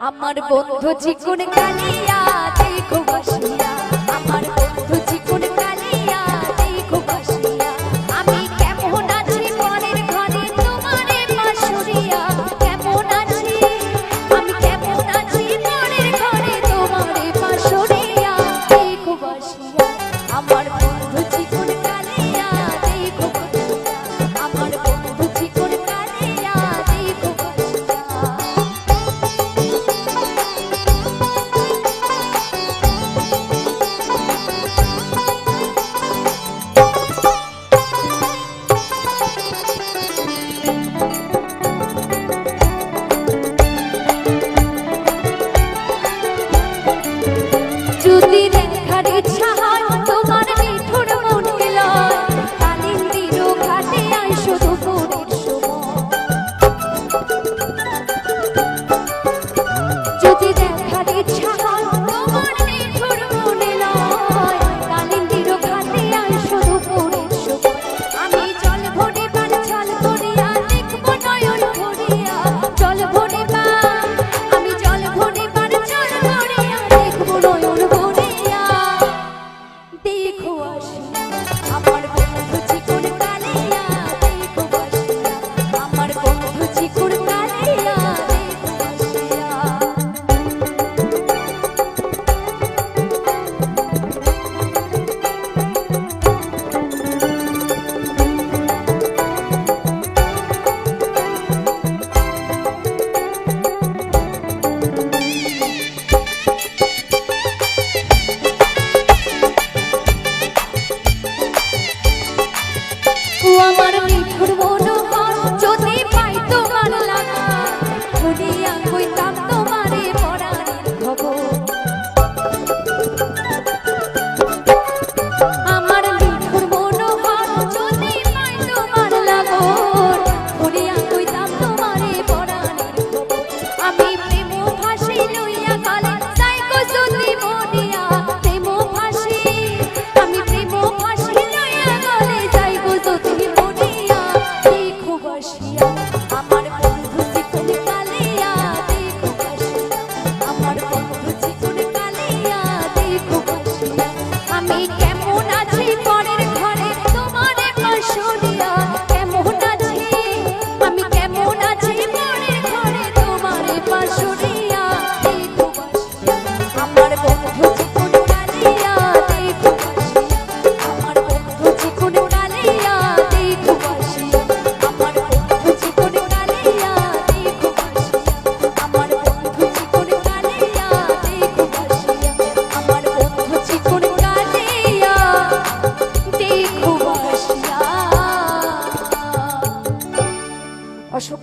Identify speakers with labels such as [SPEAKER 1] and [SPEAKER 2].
[SPEAKER 1] আমার বন্ধু চিকুন কালিয়া দেখো বসিয়া যদি দেখার ইচ্ছা হয় নিঠুর মোর